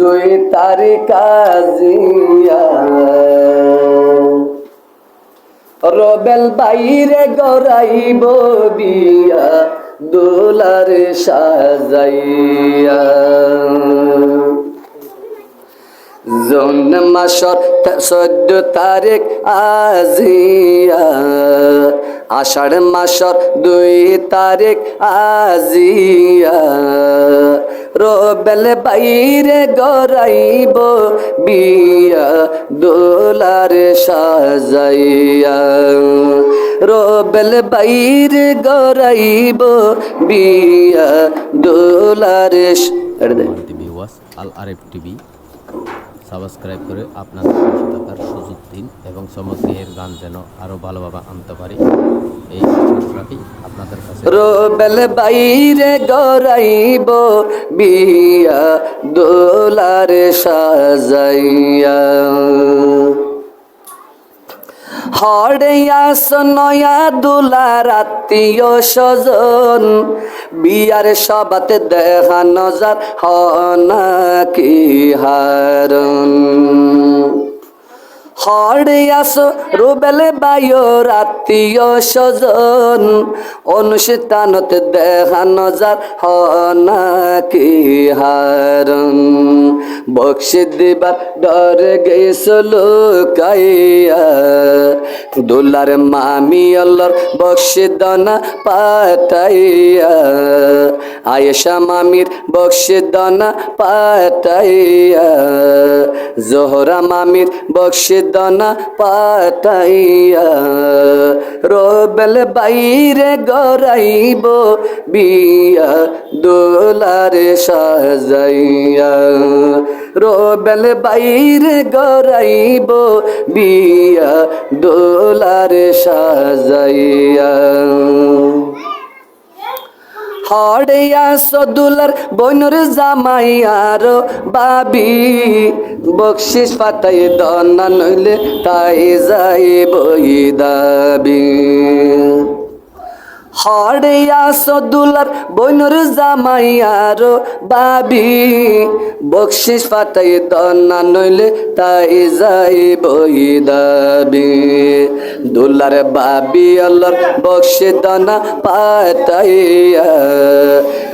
দুই তারিখ রবেল বাইরে গড়াইব বিয়া, দোলার সাজাইয়া। জন মাসর চোদ্দ তারিখ আজিয়া, আষাঢ় মাসর দুই তারিখ আজিয়া। রবেল বাইরে গরাইব বিয়া দোলার সাজাইয়া। রবেল বাইরে গরাইব বিয়া দোলার আল আরএফ টিভি সাবস্ক্রাইব করে আপনাদের পাশে থাকার সুযোগ দিন এবং চমকের গান যেন আরও ভালোভাবে আনতে পারি। এই রাখি রোবেল বাইরে গরাইব বিয়া দোলার সাজাইয়া। হড়িয়াস নয়া দুলার আত্মীয় স্বজন বিয়ার সবাতে দেখা নজার হনা কি হারন? হড়িয়াস রুবেল বায়ুর আত্মীয় স্বজন অনুষ্ঠানত দেখা নজার হনা কি হারন? বক্সি দিবার ডর গেছিল কাইয়া। দুলার মামি অল্লর বক্সি দনা পাটাইয়া আয়েশা মামির বক্সি দনা পাটাইয়া জোহরা মামির বক্সি দনা পাটাইয়া রোবেল বাইরে গড়াইব বিয়া, দোলারে সাজাইয়া। রোবেল বাইরে গড়াইব, বিয়া দোলারে সাজাইয়া। হড়িয়া সদুলার বনুর জামাইয়ার বাবি, বকশিস পাতাই দনা নইলে তাই যাই বই দাবি। হড়িয়া সদুলার বনুর জামাইয়ার বাবি। বকশিস পাতাই দনা নইলে তাই যাই বই দাবি। দুলার বাবি আল্লার বক্সে দনা পাতাইয়া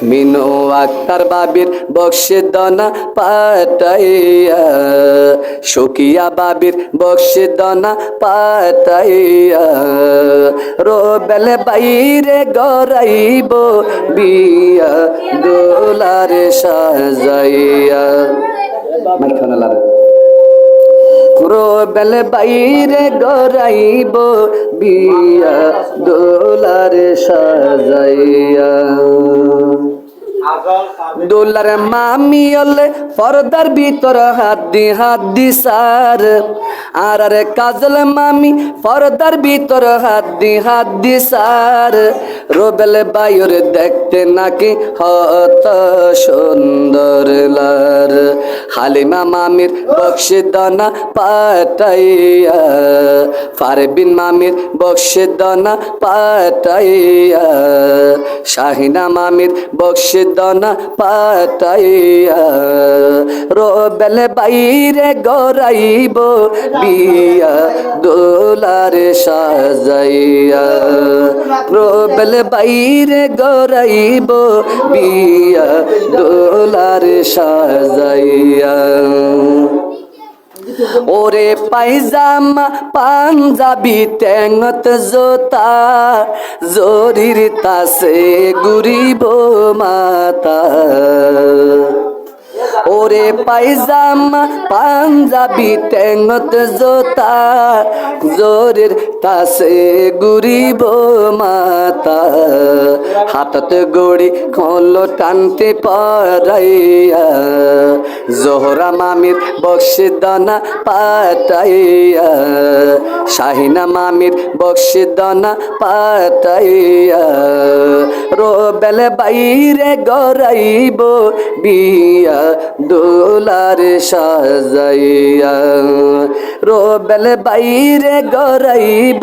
মিনু আক্তার বাবির বক্সে দনা পাতাইয়া সকিয়া বাবির বক্সে দনা পাতাইয়া রোবেল বাইরে গড়াইব বিয়া দোলারে সাজাইয়া। প্রবেল বাইরে গরাইব বিয়া দোলারে সাজাইয়া। দোলার মামি অলে, পর্দার ভিতর হাত দি হাত দি সার। আর আরে কাজল মামি, পর্দার ভিতর হাত দি হাত দি সার। রোবেল বায়ুর দেখতে নাকি হত সুন্দর লার। হালিমা মামির বক্সি দনা পাটাইয়া ফারবিন মামির বক্সি দনা পাটাইয়া শাহিনা মামির বক্সি দনা পাটাইয়া রোবেল বাইরে গরাইব বিয়া দোলার সাজাইয়া। রোবেল বাইরে গরাইব বিয়া দোলার সাজাইয়া। ওরে পাইজামা পাঞ্জাবি টেঙত জোতা জরির তাসে গুরিব মাতা। ওরে পাইজামা, পাঞ্জাবি টেঙত জোতা, জোরের তাসে গুরিব মাতা। হাতত গড়ি খোলো টানতে পারাইয়া জোহরা মামির বক্সিদনা পাটাইয়া শাহিনা মামির বক্সিদনা পাটাইয়া রোবেল বাইরে গড়াইব বিয়া দোলার সাজাইয়া। রোবেল বাইরে গড়াইব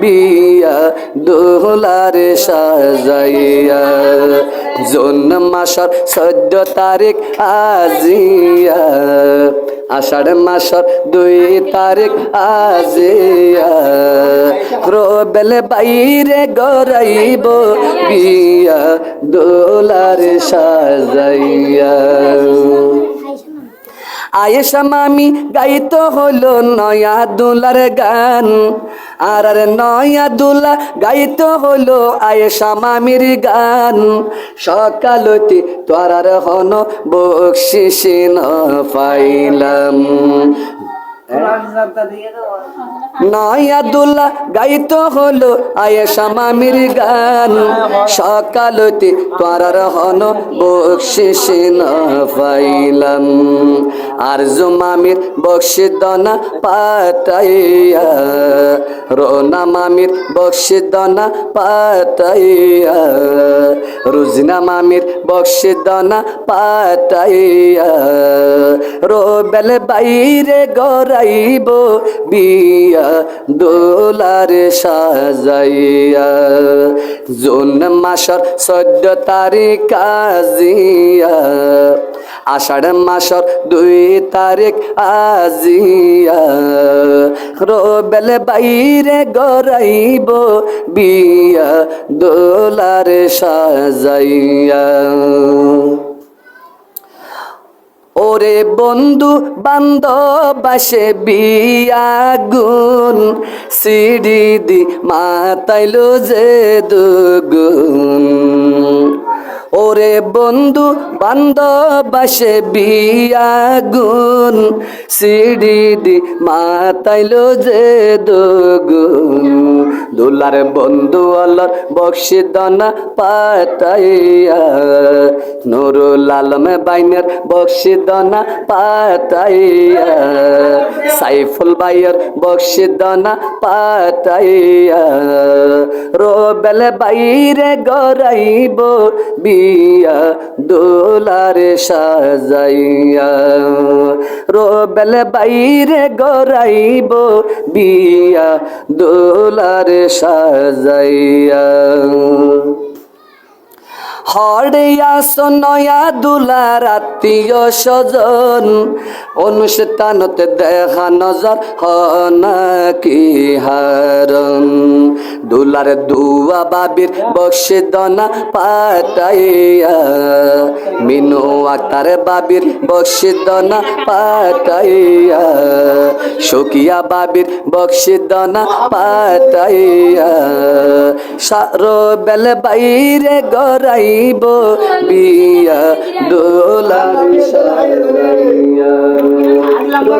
বিয়া দোলার সাজাইয়া। জোন মাসর চৈদ্দ তারিখ আজিয়া। আষাঢ় মাসর দুই তারিখ আজিয়া। রোবেল বাইরে গড়াইব বিয়া দোলার সাজাইয়া। আয়েশা মামি গাইতো হলো নয়া দুলার গান, আর আর নয়া দুলা গাইতো হলো আয়েশা মামির গান। সকালতি তোরার হন বকশিস ন পাইলাম নয়াদুল্লাহ গাইতো হলো আয়েশা মামির গান। সকালতে তোরার হন বকশিস পাইলাম আর মামির বকশি দনা পাতাইয়া। রোনা মামির বকশি দনা পাতাইয়া। রুজনা মামির বকশি দনা পাতাইয়া। রোবেল বাইরে গড়াইব বিয়া, দোলার সাজাইয়া। জুন মাসর চৈদ্দ তারিখ আজিয়া, আষাঢ় মাসর দুই তারিখ আজিয়া। রোবেল বাইরে গড়াইব বিয়া, দোলার সাজাইয়া। ওরে বন্ধু বান্ধবাসে বিয়াগুন সিঁড়ি দি মাতাইলো যে দুগুন। ওরে বন্ধু বান্ধব আসে বিয়াগুন, সিঁড়ি দি মাতাইলো যে দুগুন। দুলার বন্ধু অলর বক্সি দনা পাতাইয়া, নুরুল আলম বাইনের বক্সি দনা পাতাইয়া, সাইফুল বাইয়ের বক্সি দনা পাতাইয়া। রোবেল বাইরে গড়াইব বিয়া দোলার সাজাইয়া। রোবেল বাইরে গড়াইব বিয়া দোলার সাজাইয়া। হরিয়া নয়া দুলার আত্মীয় স্বজন, অনুষ্ঠানতে দেখা নজর হনাকি হারন দুলার দুয়া বাবির বক্সে দনা পাতাইয়া মিনু আক্তার বাবির বক্সে দনা পাতাইয়া সকিয়া বাবির বক্সে দনা পাতাইয়া সারো বেল বাইরে গড়াইব বিয়া, দোলার সাজাইয়া। রো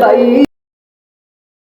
বাইরে